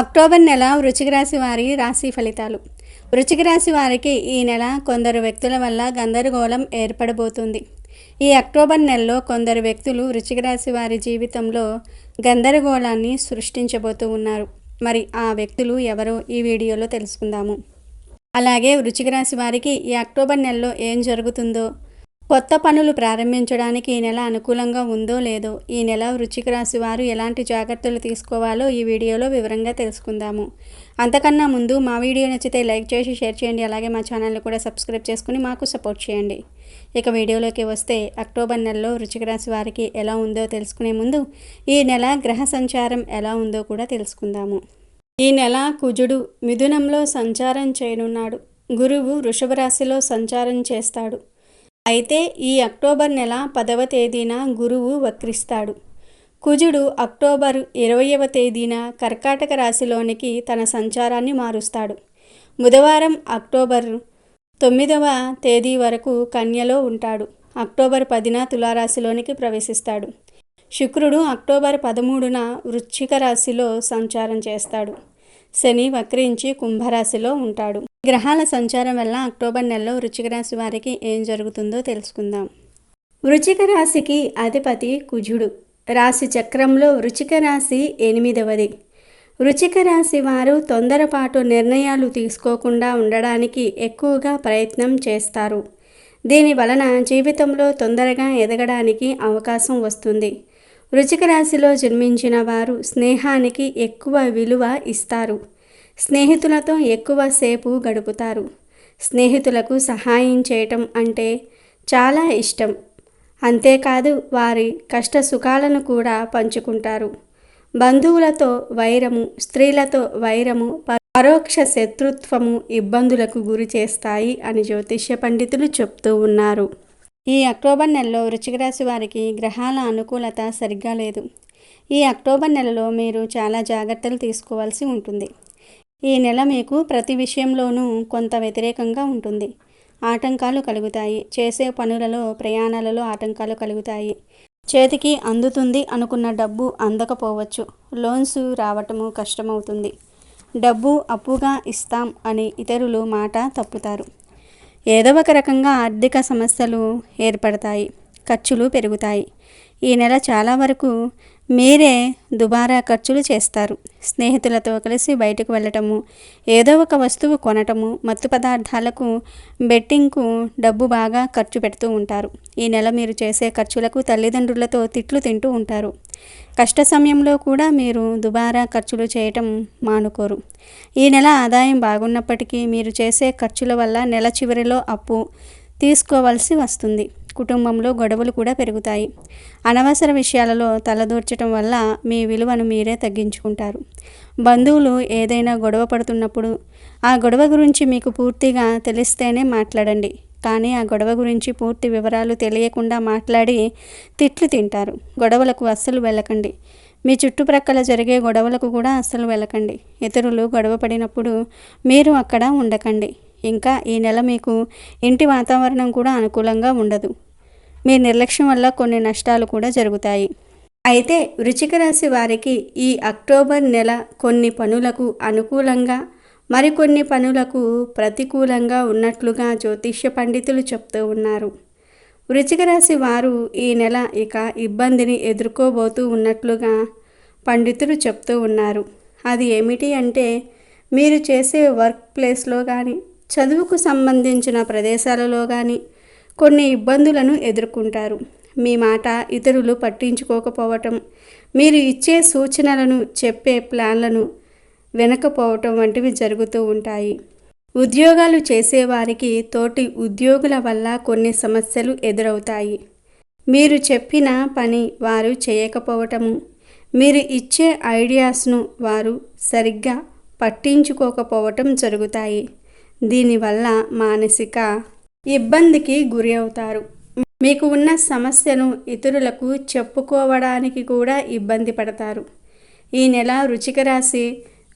October నెల వృచ్చిక రాశి వారి రాశి ఫలితాలు. వృచ్చిక రాశి వారికి ఈ నెల కొందరు వ్యక్తుల వల్ల గందరగోళం ఏర్పడబోతుంది. ఈ అక్టోబర్ నెలలో కొందరు వ్యక్తులు వృచ్చిక రాశి వారి జీవితంలో గందరగోళాన్ని సృష్టించబోతూ ఉన్నారు. మరి ఆ వ్యక్తులు ఎవరో ఈ వీడియోలో తెలుసుకుందాము. అలాగే వృచ్చిక రాశి వారికి ఈ అక్టోబర్ నెలలో ఏం జరుగుతుందో కొత్త పనులు ప్రారంభించడానికి ఈ నెల అనుకూలంగా ఉందో లేదో ఈ నెల వృచ్చిక రాశి వారు ఎలాంటి జాగ్రత్తలు తీసుకోవాలో ఈ వీడియోలో వివరంగా తెలుసుకుందాము. అంతకన్నా ముందు మా వీడియో నచ్చితే లైక్ చేసి షేర్ చేయండి. అలాగే మా ఛానల్ని కూడా సబ్స్క్రైబ్ చేసుకుని మాకు సపోర్ట్ చేయండి. ఇక వీడియోలోకి వస్తే అక్టోబర్ నెలలో వృచ్చిక రాశి వారికి ఎలా ఉందో తెలుసుకునే ముందు ఈ నెల గ్రహ సంచారం ఎలా ఉందో కూడా తెలుసుకుందాము. ఈ నెల కుజుడు మిథునంలో సంచారం చేయనున్నాడు. గురువు వృషభ రాశిలో సంచారం చేస్తాడు. అయితే ఈ అక్టోబర్ నెల పదవ తేదీన గురువు వక్రిస్తాడు. కుజుడు అక్టోబర్ ఇరవయవ తేదీన కర్కాటక రాశిలోనికి తన సంచారాన్ని మారుస్తాడు. బుధవారం అక్టోబర్ తొమ్మిదవ తేదీ వరకు కన్యలో ఉంటాడు. అక్టోబర్ పదిన తులారాశిలోనికి ప్రవేశిస్తాడు. శుక్రుడు అక్టోబర్ పదమూడున వృశ్చిక రాశిలో సంచారం చేస్తాడు. శని వక్రించి కుంభరాశిలో ఉంటాడు. గ్రహాల సంచారం వల్ల అక్టోబర్ నెలలో వృచ్చిక రాశి వారికి ఏం జరుగుతుందో తెలుసుకుందాం. వృచ్చిక రాశికి అధిపతి కుజుడు. రాశి చక్రంలో వృచిక రాశి ఎనిమిదవది. వృచిక రాశి వారు తొందరపాటు నిర్ణయాలు తీసుకోకుండా ఉండడానికి ఎక్కువగా ప్రయత్నం చేస్తారు. దీని వలన జీవితంలో తొందరగా ఎదగడానికి అవకాశం వస్తుంది. వృచిక రాశిలో జన్మించిన వారు స్నేహానికి ఎక్కువ విలువ ఇస్తారు. స్నేహితులతో ఎక్కువసేపు గడుపుతారు. స్నేహితులకు సహాయం చేయటం అంటే చాలా ఇష్టం. అంతేకాదు వారి కష్ట సుఖాలను కూడా పంచుకుంటారు. బంధువులతో వైరము స్త్రీలతో వైరము పరోక్ష శత్రుత్వము ఇబ్బందులకు గురి చేస్తాయి అని జ్యోతిష్య పండితులు చెప్తూ ఉన్నారు. ఈ అక్టోబర్ నెలలో వృశ్చిక రాశి వారికి గ్రహాల అనుకూలత సరిగ్గా లేదు. ఈ అక్టోబర్ నెలలో మీరు చాలా జాగ్రత్తలు తీసుకోవాల్సి ఉంటుంది. ఈ నెల మీకు ప్రతి విషయంలోనూ కొంత వ్యతిరేకంగా ఉంటుంది. ఆటంకాలు కలుగుతాయి. చేసే పనులలో ప్రయాణాలలో ఆటంకాలు కలుగుతాయి. చేతికి అందుతుంది అనుకున్న డబ్బు అందకపోవచ్చు. లోన్స్ రావటము కష్టమవుతుంది. డబ్బు అప్పుగా ఇస్తాం అని ఇతరులు మాట తప్పుతారు. ఏదో ఒక రకంగా ఆర్థిక సమస్యలు ఏర్పడతాయి. ఖర్చులు పెరుగుతాయి. ఈ నెల చాలా వరకు మీరే దుబారా ఖర్చులు చేస్తారు. స్నేహితులతో కలిసి బయటకు వెళ్ళటము ఏదో ఒక వస్తువు కొనటము మత్తు పదార్థాలకు బెట్టింగ్కు డబ్బు బాగా ఖర్చు పెడుతూ ఉంటారు. ఈ నెల మీరు చేసే ఖర్చులకు తల్లిదండ్రులతో తిట్లు తింటూ ఉంటారు. కష్ట సమయంలో కూడా మీరు దుబారా ఖర్చులు చేయటం మానుకోరు. ఈ నెల ఆదాయం బాగున్నప్పటికీ మీరు చేసే ఖర్చుల వల్ల నెల చివరిలో అప్పు తీసుకోవాల్సి వస్తుంది. కుటుంబంలో గొడవలు కూడా పెరుగుతాయి. అనవసర విషయాలలో తలదూర్చడం వల్ల మీ విలువను మీరే తగ్గించుకుంటారు. బంధువులు ఏదైనా గొడవ పడుతున్నప్పుడు ఆ గొడవ గురించి మీకు పూర్తిగా తెలిస్తేనే మాట్లాడండి కానీ ఆ గొడవ గురించి పూర్తి వివరాలు తెలియకుండా మాట్లాడి తిట్లు తింటారు. గొడవలకు అస్సలు వెళ్ళకండి. మీ చుట్టుప్రక్కల జరిగే గొడవలకు కూడా అస్సలు వెళ్ళకండి. ఇతరులు గొడవ పడినప్పుడు మీరు అక్కడ ఉండకండి. ఇంకా ఈ నెల మీకు ఇంటి వాతావరణం కూడా అనుకూలంగా ఉండదు. మీ నిర్లక్ష్యం వల్ల కొన్ని నష్టాలు కూడా జరుగుతాయి. అయితే వృచిక రాశి వారికి ఈ అక్టోబర్ నెల కొన్ని పనులకు అనుకూలంగా మరికొన్ని పనులకు ప్రతికూలంగా ఉన్నట్లుగా జ్యోతిష్య పండితులు చెప్తూ ఉన్నారు. వృచిక రాశి వారు ఈ నెల ఇక ఇబ్బందిని ఎదుర్కోబోతూ ఉన్నట్లుగా పండితులు చెప్తూ ఉన్నారు. అది ఏమిటి అంటే మీరు చేసే వర్క్ ప్లేస్లో కానీ చదువుకు సంబంధించిన ప్రదేశాలలో కానీ కొన్ని ఇబ్బందులను ఎదుర్కొంటారు. మీ మాట ఇతరులు పట్టించుకోకపోవటం మీరు ఇచ్చే సూచనలను చెప్పే ప్లాన్లను వినకపోవటం వంటివి జరుగుతూ ఉంటాయి. ఉద్యోగాలు చేసేవారికి తోటి ఉద్యోగుల వల్ల కొన్ని సమస్యలు ఎదురవుతాయి. మీరు చెప్పిన పని వారు చేయకపోవటము మీరు ఇచ్చే ఐడియాస్ను వారు సరిగ్గా పట్టించుకోకపోవటం జరుగుతాయి. దీనివల్ల మానసిక ఇబ్బందికి గురి అవుతారు. మీకు ఉన్న సమస్యను ఇతరులకు చెప్పుకోవడానికి కూడా ఇబ్బంది పడతారు. ఈ నెల రుచిక రాశి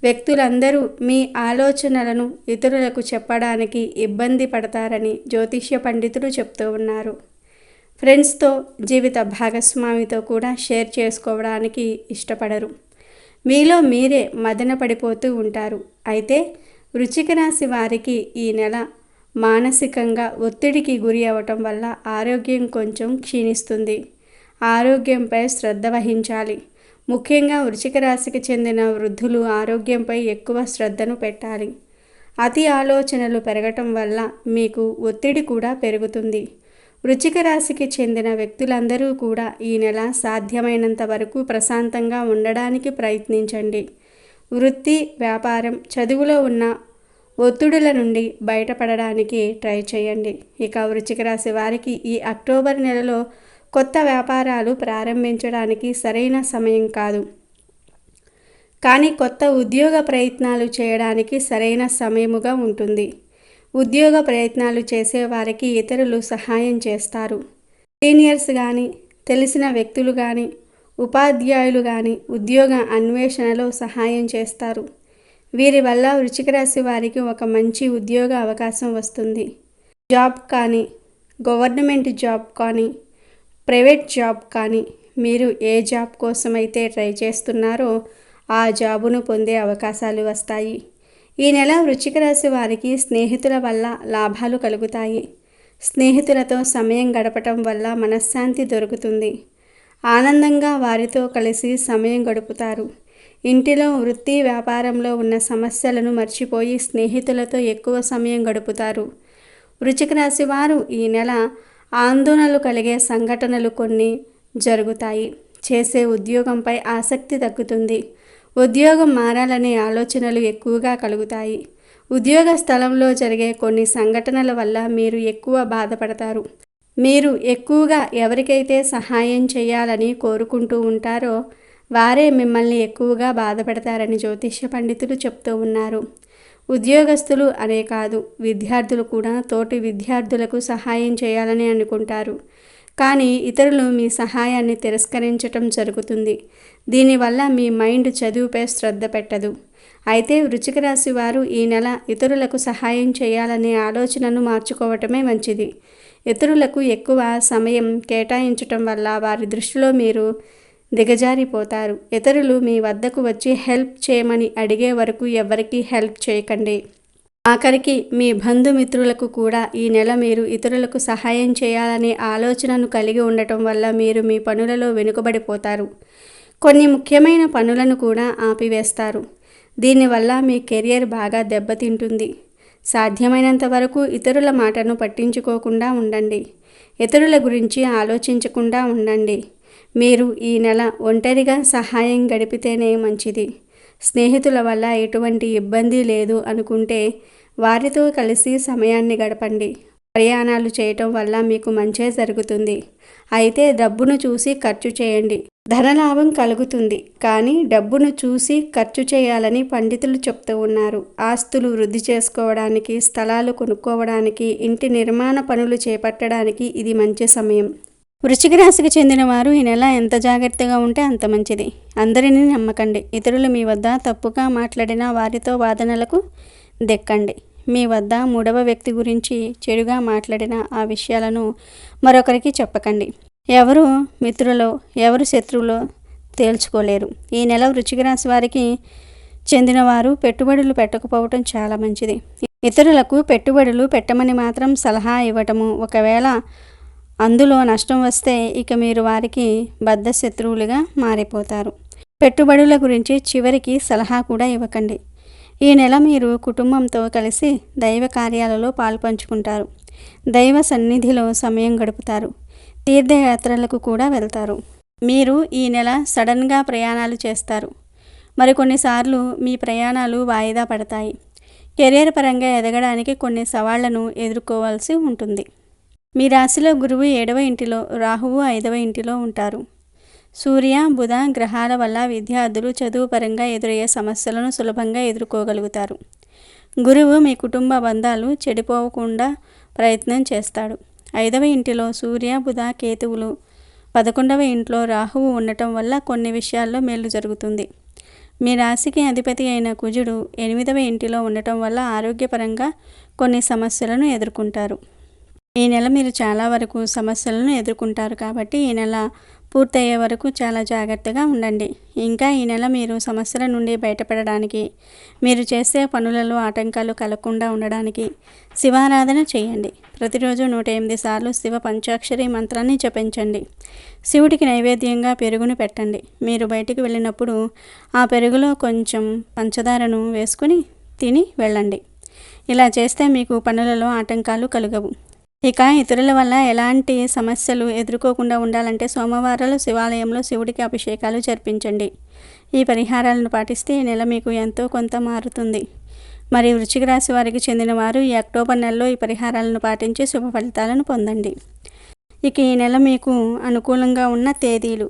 వ్యక్తులందరూ మీ ఆలోచనలను ఇతరులకు చెప్పడానికి ఇబ్బంది పడతారని జ్యోతిష్య పండితులు చెప్తూ ఉన్నారు. ఫ్రెండ్స్తో జీవిత భాగస్వామితో కూడా షేర్ చేసుకోవడానికి ఇష్టపడరు. మీలో మీరే మదన పడిపోతూ ఉంటారు. అయితే రుచికరాశి రాశి వారికి ఈ నెల మానసికంగా ఒత్తిడికి గురి అవ్వటం వల్ల ఆరోగ్యం కొంచెం క్షీణిస్తుంది. ఆరోగ్యంపై శ్రద్ధ వహించాలి. ముఖ్యంగా వృచ్చిక రాశికి చెందిన వృద్ధులు ఆరోగ్యంపై ఎక్కువ శ్రద్ధను పెట్టాలి. అతి ఆలోచనలు పెరగటం వల్ల మీకు ఒత్తిడి కూడా పెరుగుతుంది. వృచ్చిక రాశికి చెందిన వ్యక్తులందరూ కూడా ఈ నెల సాధ్యమైనంత వరకు ప్రశాంతంగా ఉండడానికి ప్రయత్నించండి. వృత్తి వ్యాపారం చదువులో ఉన్న ఒత్తిడుల నుండి బయటపడడానికి ట్రై చేయండి. ఇక వృచ్చిక రాశి వారికి ఈ అక్టోబర్ నెలలో కొత్త వ్యాపారాలు ప్రారంభించడానికి సరైన సమయం కాదు. కానీ కొత్త ఉద్యోగ ప్రయత్నాలు చేయడానికి సరైన సమయముగా ఉంటుంది. ఉద్యోగ ప్రయత్నాలు చేసే వారికి ఇతరులు సహాయం చేస్తారు. సీనియర్స్ కానీ తెలిసిన వ్యక్తులు కానీ ఉపాధ్యాయులు కానీ ఉద్యోగ అన్వేషణలో సహాయం చేస్తారు. వీరి వల్ల వృచ్చిక రాశి వారికి ఒక మంచి ఉద్యోగ అవకాశం వస్తుంది. జాబ్ కానీ గవర్నమెంట్ జాబ్ కానీ ప్రైవేట్ జాబ్ కానీ మీరు ఏ జాబ్ కోసమైతే ట్రై చేస్తున్నారో ఆ జాబును పొందే అవకాశాలు వస్తాయి. ఈ నెల వృచ్చిక రాశి వారికి స్నేహితుల వల్ల లాభాలు కలుగుతాయి. స్నేహితులతో సమయం గడపటం వల్ల మనశ్శాంతి దొరుకుతుంది. ఆనందంగా వారితో కలిసి సమయం గడుపుతారు. ఇంటిలో వృత్తి వ్యాపారంలో ఉన్న సమస్యలను మర్చిపోయి స్నేహితులతో ఎక్కువ సమయం గడుపుతారు. వృచిక రాశి వారు ఈ నెల ఆందోళనలు కలిగే సంఘటనలు కొన్ని జరుగుతాయి. చేసే ఉద్యోగంపై ఆసక్తి తగ్గుతుంది. ఉద్యోగం మారాలనే ఆలోచనలు ఎక్కువగా కలుగుతాయి. ఉద్యోగ స్థలంలో జరిగే కొన్ని సంఘటనల వల్ల మీరు ఎక్కువ బాధపడతారు. మీరు ఎక్కువగా ఎవరికైతే సహాయం చేయాలని కోరుకుంటూ ఉంటారో వారే మిమ్మల్ని ఎక్కువగా బాధపడతారని జ్యోతిష్య పండితులు చెప్తూ ఉన్నారు. ఉద్యోగస్తులు అనే కాదు విద్యార్థులు కూడా తోటి విద్యార్థులకు సహాయం చేయాలని అనుకుంటారు. కానీ ఇతరులు మీ సహాయాన్ని తిరస్కరించటం జరుగుతుంది. దీనివల్ల మీ మైండ్ చదువుపై శ్రద్ధ పెట్టదు. అయితే వృచిక రాశి వారు ఈ నెల ఇతరులకు సహాయం చేయాలనే ఆలోచనను మార్చుకోవటమే మంచిది. ఇతరులకు ఎక్కువ సమయం కేటాయించటం వల్ల వారి దృష్టిలో మీరు దిగజారిపోతారు. ఇతరులు మీ వద్దకు వచ్చి హెల్ప్ చేయమని అడిగే వరకు ఎవరికీ హెల్ప్ చేయకండి. ఆఖరికి మీ బంధుమిత్రులకు కూడా ఈ నెల మీరు ఇతరులకు సహాయం చేయాలనే ఆలోచనను కలిగి ఉండటం వల్ల మీరు మీ పనులలో వెనుకబడిపోతారు. కొన్ని ముఖ్యమైన పనులను కూడా ఆపివేస్తారు. దీనివల్ల మీ కెరియర్ బాగా దెబ్బతింటుంది. సాధ్యమైనంత వరకు ఇతరుల మాటను పట్టించుకోకుండా ఉండండి. ఇతరుల గురించి ఆలోచించకుండా ఉండండి. మీరు ఈ నెల ఒంటరిగా సహాయం గడిపితేనే మంచిది. స్నేహితుల వల్ల ఎటువంటి ఇబ్బంది లేదు అనుకుంటే వారితో కలిసి సమయాన్ని గడపండి. ప్రయాణాలు చేయటం వల్ల మీకు మంచే జరుగుతుంది. అయితే డబ్బును చూసి ఖర్చు చేయండి. ధనలాభం కలుగుతుంది. కానీ డబ్బును చూసి ఖర్చు చేయాలని పండితులు చెప్తూ ఉన్నారు. ఆస్తులు వృద్ధి చేసుకోవడానికి స్థలాలు కొనుక్కోవడానికి ఇంటి నిర్మాణ పనులు చేపట్టడానికి ఇది మంచి సమయం. వృశ్చిక రాశికి చెందిన వారు ఈ నెల ఎంత జాగ్రత్తగా ఉంటే అంత మంచిది. అందరినీ నమ్మకండి. ఇతరులు మీ వద్ద తప్పుగా మాట్లాడిన వారితో వాదనలకు దెక్కండి. మీ వద్ద మూడవ వ్యక్తి గురించి చెడుగా మాట్లాడిన ఆ విషయాలను మరొకరికి చెప్పకండి. ఎవరు మిత్రులో ఎవరు శత్రువులో తేల్చుకోలేరు. ఈ నెల వృశ్చిక రాశి వారికి చెందినవారు పెట్టుబడులు పెట్టకపోవటం చాలా మంచిది. ఇతరులకు పెట్టుబడులు పెట్టమని మాత్రం సలహా ఇవ్వటము ఒకవేళ అందులో నష్టం వస్తే ఇక మీరు వారికి బద్ధ శత్రువులుగా మారిపోతారు. పెట్టుబడుల గురించి చివరికి సలహా కూడా ఇవ్వకండి. ఈ నెల మీరు కుటుంబంతో కలిసి దైవ కార్యాలలో పాల్పంచుకుంటారు. దైవ సన్నిధిలో సమయం గడుపుతారు. తీర్థయాత్రలకు కూడా వెళ్తారు. మీరు ఈ నెల సడన్గా ప్రయాణాలు చేస్తారు. మరికొన్నిసార్లు మీ ప్రయాణాలు వాయిదా పడతాయి. కెరీర్ పరంగా ఎదగడానికి కొన్ని సవాళ్ళను ఎదుర్కోవాల్సి ఉంటుంది. మీ రాశిలో గురువు ఏడవ ఇంటిలో రాహువు ఐదవ ఇంటిలో ఉంటారు. సూర్య బుధ గ్రహాల వల్ల విద్యార్థులు చదువు పరంగా ఎదురయ్యే సమస్యలను సులభంగా ఎదుర్కోగలుగుతారు. గురువు మీ కుటుంబ బంధాలు చెడిపోకుండా ప్రయత్నం చేస్తాడు. ఐదవ ఇంటిలో సూర్య బుధ కేతువులు పదకొండవ ఇంట్లో రాహువు ఉండటం వల్ల కొన్ని విషయాల్లో మేలు జరుగుతుంది. మీ రాశికి అధిపతి అయిన కుజుడు ఎనిమిదవ ఇంటిలో ఉండటం వల్ల ఆరోగ్యపరంగా కొన్ని సమస్యలను ఎదుర్కొంటారు. ఈ నెల మీరు చాలా వరకు సమస్యలను ఎదుర్కొంటారు కాబట్టి ఈ నెల పూర్తయ్యే వరకు చాలా జాగ్రత్తగా ఉండండి. ఇంకా ఈ నెల మీరు సమస్యల నుండి బయటపడడానికి మీరు చేసే పనులలో ఆటంకాలు కలగకుండా ఉండడానికి శివారాధన చేయండి. ప్రతిరోజు నూట ఎనిమిది సార్లు శివ పంచాక్షరి మంత్రాన్ని జపించండి. శివుడికి నైవేద్యంగా పెరుగును పెట్టండి. మీరు బయటికి వెళ్ళినప్పుడు ఆ పెరుగులో కొంచెం పంచదారను వేసుకుని తిని వెళ్ళండి. ఇలా చేస్తే మీకు పనులలో ఆటంకాలు కలుగవు. ఇక ఇతరుల వల్ల ఎలాంటి సమస్యలు ఎదుర్కోకుండా ఉండాలంటే సోమవారాలు శివాలయంలో శివుడికి అభిషేకాలు జరిపించండి. ఈ పరిహారాలను పాటిస్తే ఈ నెల మీకు ఎంతో కొంత మారుతుంది. మరి వృశ్చిక రాశి వారికి చెందిన వారు ఈ అక్టోబర్ నెలలో ఈ పరిహారాలను పాటించి శుభ ఫలితాలను పొందండి. ఇక ఈ నెల మీకు అనుకూలంగా ఉన్న తేదీలు.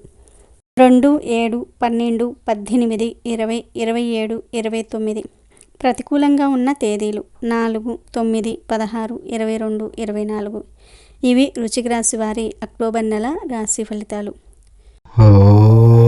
రెండు ఏడు పన్నెండు పద్దెనిమిది ఇరవై ఇరవై ఏడు ఇరవై తొమ్మిది. ప్రతికూలంగా ఉన్న తేదీలు నాలుగు తొమ్మిది పదహారు ఇరవై రెండు ఇరవై నాలుగు. ఇవి రుచికి రాశి వారి అక్టోబర్ నెల రాశి ఫలితాలు. ఓ